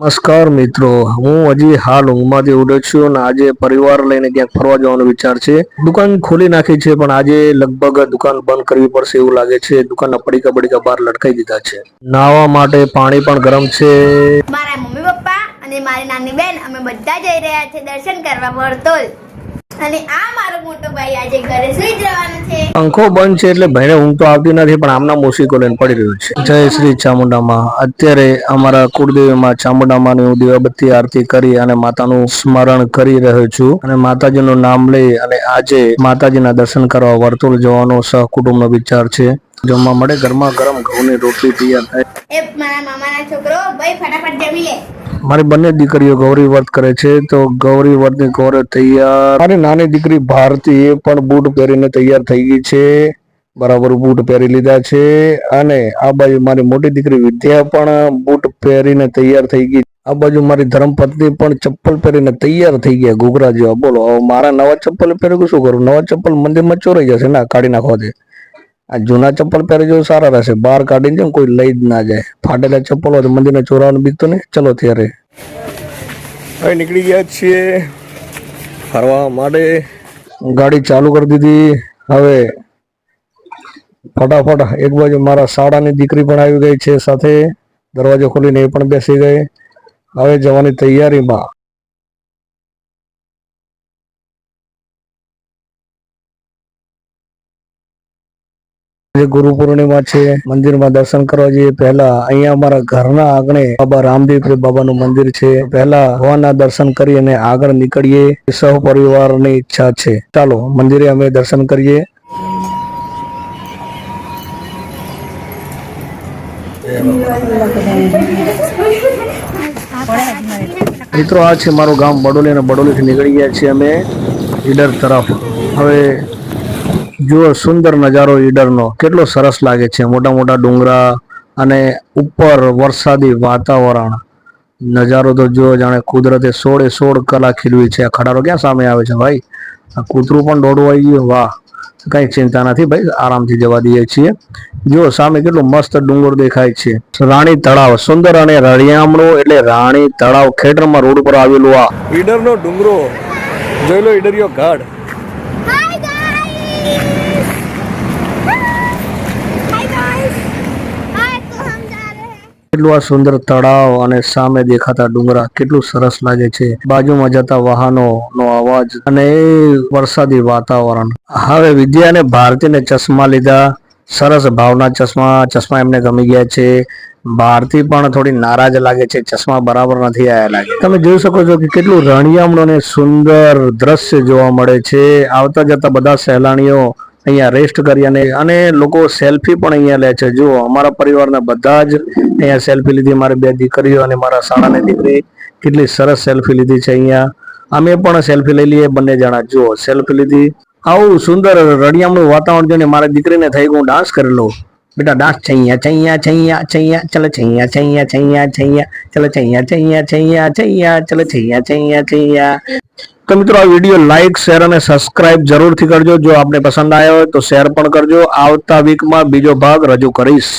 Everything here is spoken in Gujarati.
નમસ્કાર મિત્રો, હું હજી હાલ ઊંઘમાંથી ઉઠ્યો છું અને આજે પરિવાર લઈને ક્યાંક ફરવા જવાનો વિચાર છે. દુકાન ખોલી નાખી છે, પણ આજે લગભગ દુકાન બંધ કરવી પડશે એવું લાગે છે. દુકાનના પડીકા પડીકા બહાર લટકાઈ દીધા છે. નાહવા માટે પાણી પણ ગરમ છે. મારા મમ્મી પપ્પા અને મારી નાની બેન, અમે બધા જઈ રહ્યા છે દર્શન કરવા વરતોલ અને આ મારો મોટો ભાઈ આજે ઘરે સુઈ જવાનો છે. પંખો બંધ છે એટલે ભાઈને ઊંઘ તો આવતી નથી પણ આમના મોસીકો લઈને પડી રહ્યો છે. જય શ્રી ચામુંડામાં. અત્યારે અમારા કુળદેવીમાં ચામુંડામાં હું દીવાબત્તી આરતી કરી અને માતાનું સ્મરણ કરી રહ્યો છું. અને માતાજીનું નામ લઈ અને આજે માતાજીના દર્શન કરવા વર્તુળ જવાનો સહકુટુંબનો વિચાર છે. જમવા મળે ગરમા ગરમ ઘઉંની રોટલી તૈયાર થાય. એ મારા મામાના છોકરો ભાઈ ફટાફટ જમી લે. મારી બંને દીકરીઓ ગૌરી વર્ત કરે છે, તો ગૌરી વ્રતની કોરે તૈયાર. મારી નાની દીકરી ભારતી એ પણ બૂટ પહેરીને તૈયાર થઈ ગઈ છે. બરાબર બૂટ પહેરી લીધા છે અને આ બાજુ મારી મોટી દીકરી વિદ્યા પણ બૂટ પહેરીને તૈયાર થઈ ગઈ. આ બાજુ મારી ધર્મપત્ની પણ ચપ્પલ પહેરીને તૈયાર થઈ ગયા. ઘૂઘરા જેવા. બોલો મારા નવા ચપ્પલ પહેરી શું કરું? નવા ચપ્પલ મંદિરમાં ચોરાઈ જશે ના કાઢી નાખવા દે. આ જૂના ચપ્પલ પહેરી જો સારા રહેશે. બહાર કાઢીને જેમ કોઈ લઈ જ ના જાય. ફાટેલા ચપ્પલ હોય તો મંદિરને ચોરાવાનું બીક તો નહીં. ચલો ત્યારે. હવે નીકળી ગયા છીએ ફરવા માટે. ગાડી ચાલુ કરી દીધી. હવે ફટાફટ એક બાજુ મારા શાળાની દીકરી પણ આવી ગઈ છે સાથે. દરવાજો ખોલીને એ પણ બેસી ગઈ. હવે જવાની તૈયારીમાં ગુરુ પૂર્ણિમા છે, મંદિરમાં દર્શન કરવા જઈએ. પહેલા અહીંયા અમારા ઘરના આંગણે બાબા રામદેવ બાબાનું મંદિર છે. પહેલા ભગવાનના દર્શન કરી અને આગળ નીકળીએ. સહ પરિવારની ઈચ્છા છે. ચાલો, મંદિરે અમે દર્શન કરીએ. મિત્રો, આ છે મારું ગામ બડોલી અને બડોલીથી નીકળી ગયા છીએ અમે ઈડર તરફ. હવે જુઓ સુંદર નજારો ઈડરનો. કેટલો સરસ લાગે છે. મોટા મોટા ડુંગરા અને ઉપર વરસાદી વાતાવરણ. નજારો તો જુઓ જાણે કુદરતે સોળે સોળ કલા ખીલવી છે. આ ખડારો ક્યાં સામે આવે છે ભાઈ? આ કૂતરું પણ દોડવું આવી ગયું? વાહ. કઈ ચિંતા નથી ભાઈ. આરામથી જવા દઈએ છીએ. જુઓ સામે કેટલું મસ્ત ડુંગર દેખાય છે. રાણી તળાવ. સુંદર અને રળિયામણું એટલે રાણી તળાવ ખેડરમાં રોડ પર આવેલું આ. ઈડરનો ડુંગરો. જોઈ લો ઈડરિયો ઘાટ કેટલું આ સુંદર તળાવ અને સામે દેખાતા ડુંગરા કેટલું સરસ લાગે છે. બાજુમાં જતા વાહનો નો અવાજ અને વરસાદી વાતાવરણ. હવે વિદ્યા અને ભારતીને ચશ્મા લીધા. સરસ ભાવના ચશ્મા ચશ્મા એમને ગમી ગયા છે. ભારતી પણ થોડી નારાજ લાગે છે. ચશ્મા બરાબર નથી આવ્યા તમે જોઈ શકો છો કે કેટલું રણિયામણું અને સુંદર દ્રશ્ય જોવા મળે છે. આવતા જતા બધા સહેલાણીઓ અહીંયા રેસ્ટ કરી અને અને લોકો સેલ્ફી પણ અહીંયા લે છે જુઓ અમારા પરિવારના બધા જ અહીંયા સેલ્ફી લીધી મારી બે દીકરીઓ અને મારા શાળાની દીકરી કેટલી સરસ સેલ્ફી લીધી છે અહીંયા અમે પણ સેલ્ફી લઈ લઈએ બંને જણા જુઓ સેલ્ફી લીધી આવું સુંદર રળિયામણું વાતાવરણ જોઈને મારી દીકરીને થઈ ગયું ડાન્સ કરી લઉં બેટા ડાન્સ છૈયા છૈયા છૈયા છૈયા ચલો છૈયા છૈયા છૈયા છૈયા ચલો છૈયા છૈયા છૈયા છૈયા ચલો છૈયા છૈયા છૈયા તો મિત્રો, આ વીડિયો લાઇક શેર અને સબસ્ક્રાઇબ જરૂરથી કરજો. જો આપને પસંદ આવ્યો હોય તો શેર પણ કરજો. આવતા વીકમાં બીજો ભાગ રજૂ કરીશ.